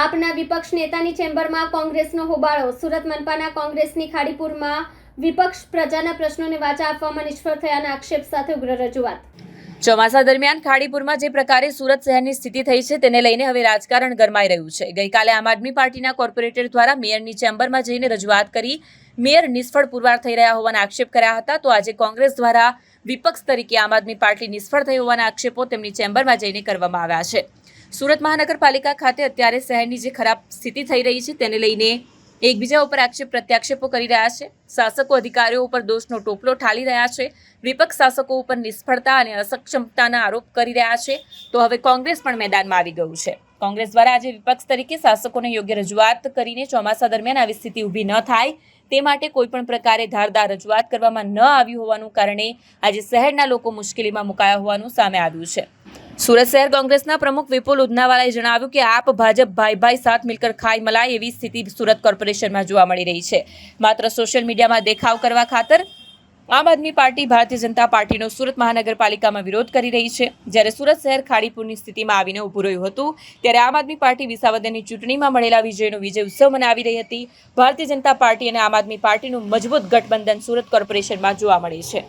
આપના વિપક્ષ નેતાની ચેમ્બરમાં કોંગ્રેસનો હોબાળો. સુરત મનપાના કોંગ્રેસની ખાડીપુરમાં વિપક્ષ પ્રજાના પ્રશ્નોને વાચા આપવામાં નિષ્ફળ થયાના આક્ષેપ સાથે ઉગ્ર રજૂઆત. ચોમાસા દરમિયાન ખાડીપુરમાં જે પ્રકારે સુરત શહેરની સ્થિતિ થઈ છે તેને લઈને હવે રાજકારણ ગરમાઈ રહ્યું છે. ગઈકાલે આમ આદમી પાર્ટીના કોર્પોરેટર દ્વારા મેયરની ચેમ્બરમાં જઈને રજૂઆત કરી મેયર નિષ્ફળ પુરવાર થઈ રહ્યા હોવાના આક્ષેપ કર્યા હતા. તો આજે કોંગ્રેસ દ્વારા વિપક્ષ તરીકે આમ આદમી પાર્ટી નિષ્ફળ થઈ હોવાના આક્ષેપો તેમની ચેમ્બરમાં જઈને કરવામાં આવ્યા છે. સુરત મહાનગરપાલિકા ખાતે અત્યારે શહેરની જે ખરાબ સ્થિતિ થઈ રહી છે તેને લઈને એકબીજા ઉપર આક્ષેપ પ્રત્યાક્ષેપો કરી રહ્યા છે. શાસકો અધિકારીઓ ઉપર દોષનો ટોપલો ઠાલી રહ્યા છે. વિપક્ષ શાસકો ઉપર નિષ્ફળતા અને અસક્ષમતાના આરોપ કરી રહ્યા છે. તો હવે કોંગ્રેસ પણ મેદાનમાં આવી ગયું છે. કોંગ્રેસ દ્વારા આજે વિપક્ષ તરીકે શાસકોને યોગ્ય રજૂઆત કરીને ચોમાસા દરમિયાન આવી સ્થિતિ ઊભી ન થાય, તે માટે કોઈપણ પ્રકારે ધારદાર રજૂઆત કરવામાં ન આવી હોવાનું કારણે આજે શહેરના લોકો મુશ્કેલીમાં મુકાયા હોવાનું સામે આવ્યું છે. સુરત શહેર કોંગ્રેસના પ્રમુખ વિપુલ ઉદનાવાલાએ જણાવ્યું કે આપ ભાજપ ભાઈ ભાઈ સાથ મિલકર ખાઈ મલાય એવી સ્થિતિ સુરત કોર્પોરેશનમાં જોવા મળી રહી છે. માત્ર સોશિયલ મીડિયામાં દેખાવ કરવા ખાતર આમ આદમી પાર્ટી, ભારતીય જનતા પાર્ટીનો સુરત મહાનગરપાલિકામાં વિરોધ કરી રહી છે. જ્યારે સુરત શહેર ખાડીપુરની સ્થિતિમાં આવીને ઊભું રહ્યું હતું, ત્યારે આમ આદમી પાર્ટી વિસાવદનની ચૂંટણીમાં મળેલા વિજયનો વિજય ઉત્સવ મનાવી રહી હતી. ભારતીય જનતા પાર્ટી અને આમ આદમી પાર્ટીનું મજબૂત ગઠબંધન સુરત કોર્પોરેશનમાં જોવા મળે છે.